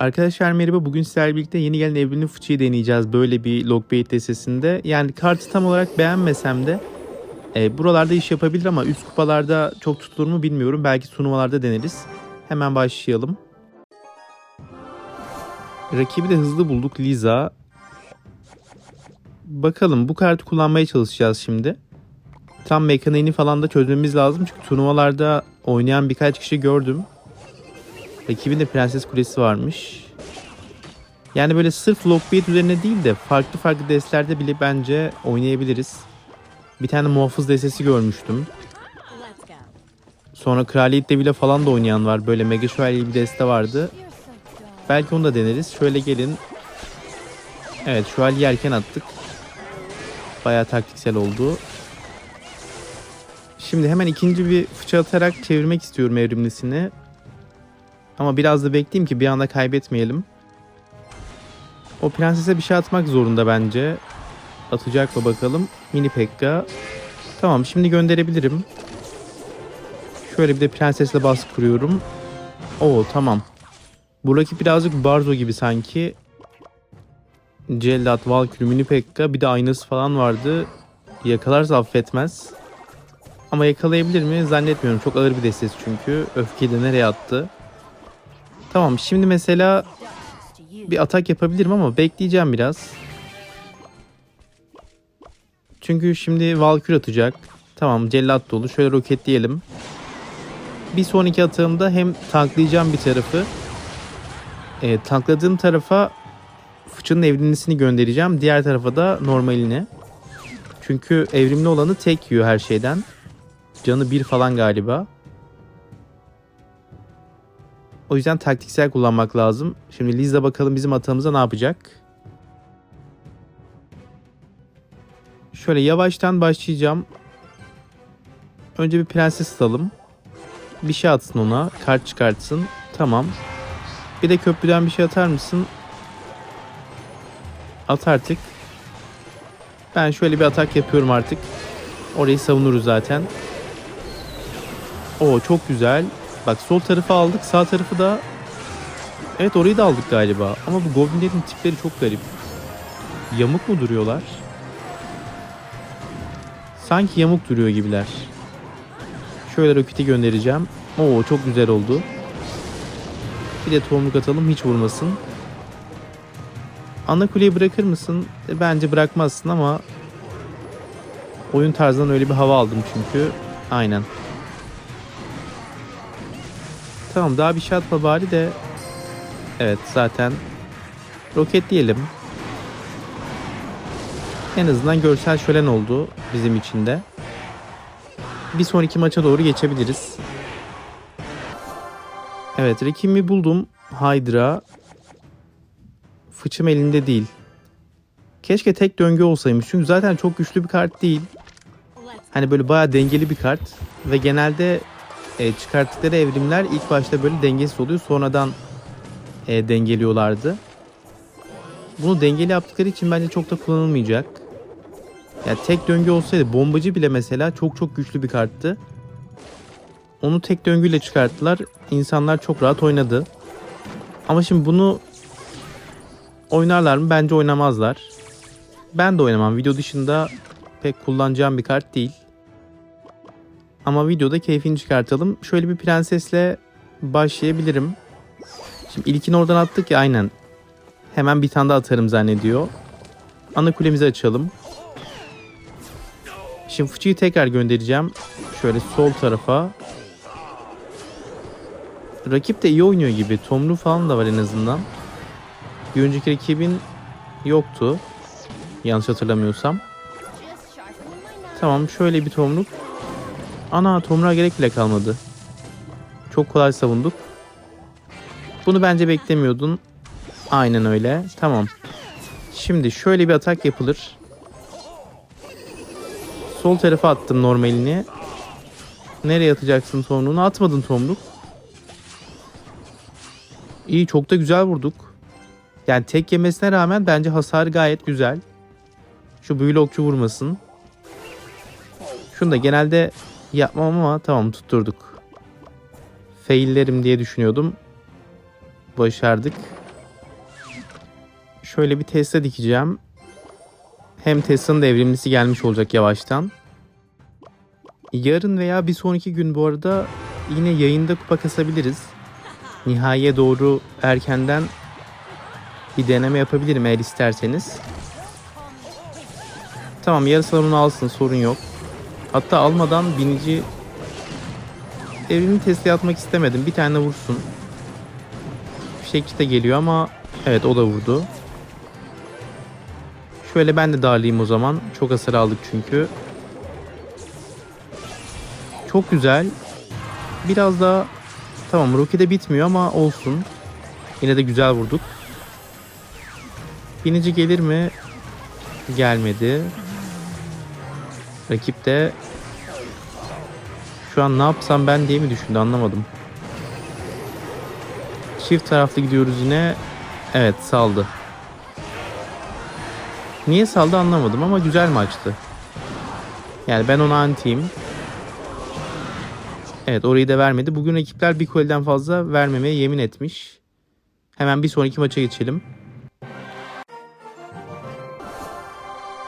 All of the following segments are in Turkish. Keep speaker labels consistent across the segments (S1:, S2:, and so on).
S1: Arkadaşlar merhaba. Bugün sizlerle birlikte yeni gelen evrimli fıçıyı deneyeceğiz böyle bir logbait destesinde. Yani kartı tam olarak beğenmesem de e, buralarda iş yapabilir ama üst kupalarda çok tutulur mu bilmiyorum. Belki turnuvalarda deneriz. Hemen başlayalım. Rakibi de hızlı bulduk Liza. Bakalım bu kartı kullanmaya çalışacağız şimdi. Tam mekaniğini falan da çözmemiz lazım. Çünkü turnuvalarda oynayan birkaç kişi gördüm. Rakibin de Prenses Kulesi varmış. Yani böyle sırf Lockbait üzerine değil de farklı farklı destlerde bile bence oynayabiliriz. Bir tane muhafız destesi görmüştüm. Sonra Kraliyet Devi'yle falan da oynayan var. Böyle Mega Şövalye bir deste vardı. Belki onu da deneriz. Şöyle gelin. Evet şövalye erken attık. Bayağı taktiksel oldu. Şimdi hemen ikinci bir fıça atarak çevirmek istiyorum evrimlisini. Ama biraz da bekleyeyim ki bir anda kaybetmeyelim. O prensese bir şey atmak zorunda bence. Atacak mı bakalım. Mini Pekka. Tamam şimdi gönderebilirim. Şöyle bir de prensesle baskı kuruyorum. Oo tamam. Bu rakip birazcık Barzo gibi sanki. Cellat, Valkyrie, Mini Pekka bir de aynası falan vardı. Yakalarsa affetmez. Ama yakalayabilir mi zannetmiyorum. Çok ağır bir destesi çünkü. Öfkeyi de nereye attı. Tamam şimdi mesela bir atak yapabilirim ama bekleyeceğim biraz. Çünkü şimdi Valkyrie atacak. Tamam cellat dolu. Şöyle roketleyelim. Bir sonraki atağımda hem tanklayacağım bir tarafı. E, tankladığım tarafa fıçının evrimlisini göndereceğim. Diğer tarafa da normalini. Çünkü evrimli olanı tek yiyor her şeyden. Canı bir falan galiba. O yüzden taktiksel kullanmak lazım. Şimdi Liza bakalım bizim atağımıza ne yapacak. Şöyle yavaştan başlayacağım. Önce bir prenses atalım. Bir şey atsın ona. Kart çıkartsın. Tamam. Bir de köprüden bir şey atar mısın? At artık. Ben şöyle bir atak yapıyorum artık. Orayı savunuruz zaten. Oo çok güzel. Bak sol tarafı aldık. Sağ tarafı da Evet orayı da aldık galiba. Ama bu goblinlerin tipleri çok garip. Yamuk mu duruyorlar? Sanki yamuk duruyor gibiler. Şöyle roketi göndereceğim. Oo çok güzel oldu. Bir de tohumluk atalım hiç vurmasın. Ana kuleyi bırakır mısın? E, bence bırakmazsın ama oyun tarzından öyle bir hava aldım çünkü. Aynen. Tamam daha bir şey atma bari de. Evet zaten roket diyelim. En azından görsel şölen oldu bizim için de. Bir sonraki maça doğru geçebiliriz. Evet rakibimi buldum. Hydra. Fıçım elinde değil. Keşke tek döngü olsaymış. Çünkü zaten çok güçlü bir kart değil. Hani böyle bayağı dengeli bir kart. Ve genelde e, çıkarttıkları evrimler ilk başta böyle dengesiz oluyor. Sonradan e, dengeliyorlardı. Bunu dengeli yaptıkları için bence çok da kullanılmayacak. Ya tek döngü olsaydı bombacı bile mesela çok çok güçlü bir karttı. Onu tek döngüyle çıkarttılar. İnsanlar çok rahat oynadı. Ama şimdi bunu oynarlar mı? Bence oynamazlar. Ben de oynamam. Video dışında pek kullanacağım bir kart değil. Ama videoda keyfini çıkartalım. Şöyle bir prensesle başlayabilirim. Şimdi ilkini oradan attık ya aynen. Hemen bir tane daha atarım zannediyor. Ana kulemizi açalım. Şimdi fıçıyı tekrar göndereceğim. Şöyle sol tarafa. Rakip de iyi oynuyor gibi. Tomru falan da var en azından. Bir önceki rakibin yoktu. Yanlış hatırlamıyorsam. Tamam şöyle bir tomruk. Ana tomruğa gerek bile kalmadı. Çok kolay savunduk. Bunu bence beklemiyordun. Aynen öyle. Tamam. Şimdi şöyle bir atak yapılır. Sol tarafa attım normalini. Nereye atacaksın tomruğunu? Atmadın tomruk. İyi çok da güzel vurduk. Yani tek yemesine rağmen bence hasar gayet güzel. Şu büyülü okçu vurmasın. Şunu da genelde yapmam ama tamam tutturduk. Faillerim diye düşünüyordum. Başardık. Şöyle bir Tesla dikeceğim. Hem Tesla'nın da evrimlisi gelmiş olacak yavaştan. Yarın veya bir sonraki gün bu arada yine yayında kupa kasabiliriz. Nihaiye doğru erkenden bir deneme yapabilirim eğer isterseniz. Tamam yarı salonu alsın sorun yok. Hatta almadan binici evimi Tesla'ya atmak istemedim. Bir tane vursun. Fişekçi de geliyor ama evet o da vurdu. Şöyle ben de darlayayım o zaman. Çok hasar aldık çünkü. Çok güzel. Biraz daha tamam rokete bitmiyor ama olsun. Yine de güzel vurduk. Binici gelir mi? Gelmedi. Rakip de şu an ne yapsam ben diye mi düşündü anlamadım. Çift taraflı gidiyoruz yine. Evet saldı. Niye saldı anlamadım ama güzel maçtı. Yani ben ona antiyim. Evet orayı da vermedi. Bugün ekipler bir koliden fazla vermemeye yemin etmiş. Hemen bir sonraki maça geçelim.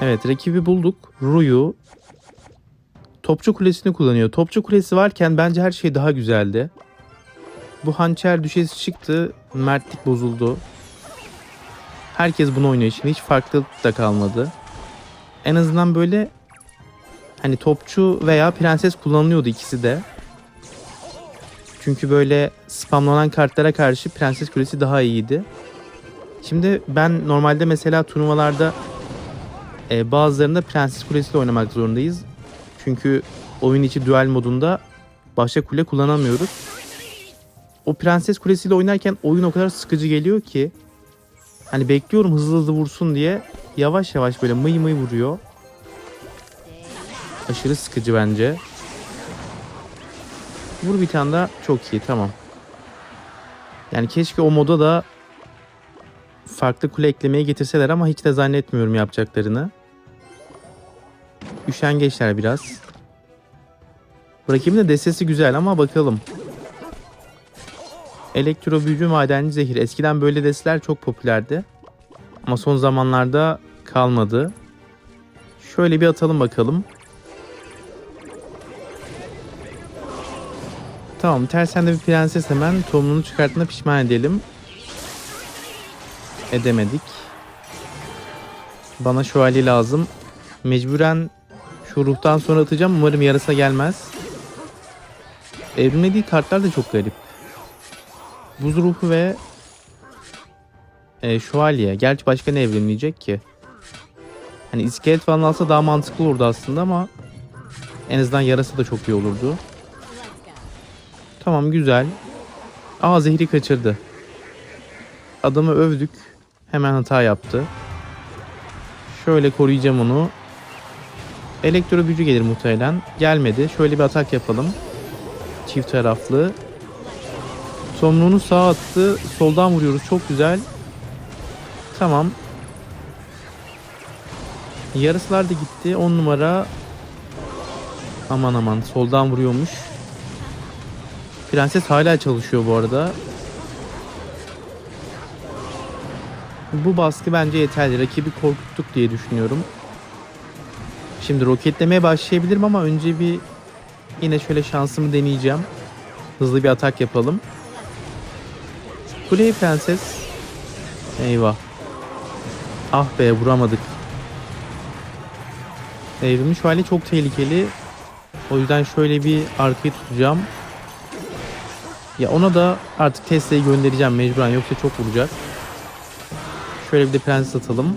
S1: Evet rakibi bulduk. Ruyu. Topçu kulesini kullanıyor. Topçu kulesi varken bence her şey daha güzeldi. Bu hançer düşesi çıktı. Mertlik bozuldu. Herkes bunu oynuyor şimdi. Hiç farklılık da kalmadı. En azından böyle hani topçu veya prenses kullanılıyordu ikisi de. Çünkü böyle spamlanan kartlara karşı prenses kulesi daha iyiydi. Şimdi ben normalde mesela turnuvalarda e, bazılarında prenses kulesiyle oynamak zorundayız. Çünkü oyun içi duel modunda başka kule kullanamıyoruz. O prenses kulesiyle oynarken oyun o kadar sıkıcı geliyor ki hani bekliyorum hızlı hızlı vursun diye yavaş yavaş böyle mıy mıy vuruyor. Aşırı sıkıcı bence. Vur bir tane daha çok iyi tamam. Yani keşke o moda da farklı kule eklemeye getirseler ama hiç de zannetmiyorum yapacaklarını. Üşengeçler biraz. Rakibin de destesi güzel ama bakalım. Elektro büyücü madenci zehir. Eskiden böyle desteler çok popülerdi. Ama son zamanlarda kalmadı. Şöyle bir atalım bakalım. Tamam tersen de bir prenses hemen tohumunu çıkarttığına pişman edelim. Edemedik. Bana şövalye lazım. Mecburen şu ruhtan sonra atacağım. Umarım yarısa gelmez. Evrimlediği kartlar da çok garip. Buz ruhu ve e, şövalye. Gerçi başka ne evrimleyecek ki? Hani iskelet falan alsa daha mantıklı olurdu aslında ama en azından yarası da çok iyi olurdu. Tamam güzel. Aa zehri kaçırdı. Adamı övdük. Hemen hata yaptı. Şöyle koruyacağım onu. Elektro büyücü gelir muhtemelen. Gelmedi. Şöyle bir atak yapalım. Çift taraflı. Somruğunu sağa attı. Soldan vuruyoruz. Çok güzel. Tamam. Yarısılar da gitti. 10 numara. Aman aman. Soldan vuruyormuş. Prenses hala çalışıyor bu arada. Bu baskı bence yeterli. Rakibi korkuttuk diye düşünüyorum. Şimdi roketlemeye başlayabilirim ama önce bir yine şöyle şansımı deneyeceğim. Hızlı bir atak yapalım. Kuley prenses. Eyvah. Ah be vuramadık. Evrilmiş hali çok tehlikeli. O yüzden şöyle bir arkayı tutacağım. Ya ona da artık Tesla'yı göndereceğim mecburen yoksa çok vuracak. Şöyle bir de prenses atalım.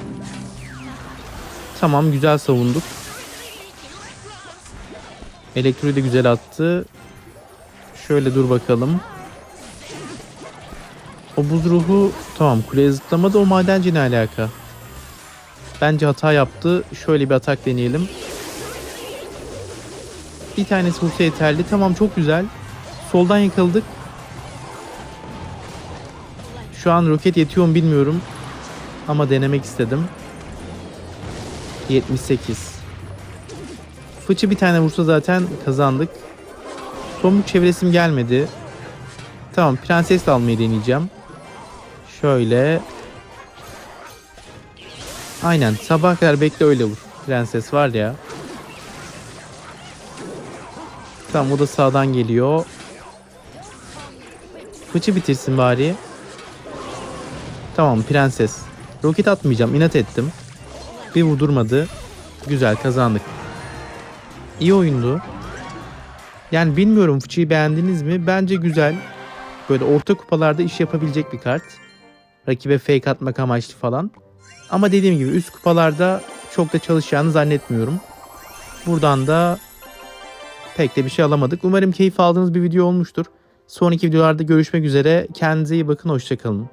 S1: Tamam güzel savunduk. Elektroyu da güzel attı. Şöyle dur bakalım. O buz ruhu tamam kuleye zıplamadı o madenci ne alaka? Bence hata yaptı. Şöyle bir atak deneyelim. Bir tanesi vursa yeterli. Tamam çok güzel. Soldan yakaladık. Şu an roket yetiyor mu bilmiyorum. Ama denemek istedim. 78. Fıçı bir tane vursa zaten kazandık. Bir çevresim gelmedi. Tamam prenses de almayı deneyeceğim. Şöyle. Aynen sabah kadar bekle öyle vur. Prenses var ya. Tamam o da sağdan geliyor. Fıçı bitirsin bari. Tamam prenses. Roket atmayacağım inat ettim. Bir vurdurmadı. Güzel kazandık. İyi oyundu. Yani bilmiyorum fıçıyı beğendiniz mi? Bence güzel. Böyle orta kupalarda iş yapabilecek bir kart. Rakibe fake atmak amaçlı falan. Ama dediğim gibi üst kupalarda çok da çalışacağını zannetmiyorum. Buradan da pek de bir şey alamadık. Umarım keyif aldığınız bir video olmuştur. Sonraki videolarda görüşmek üzere. Kendinize iyi bakın. Hoşçakalın.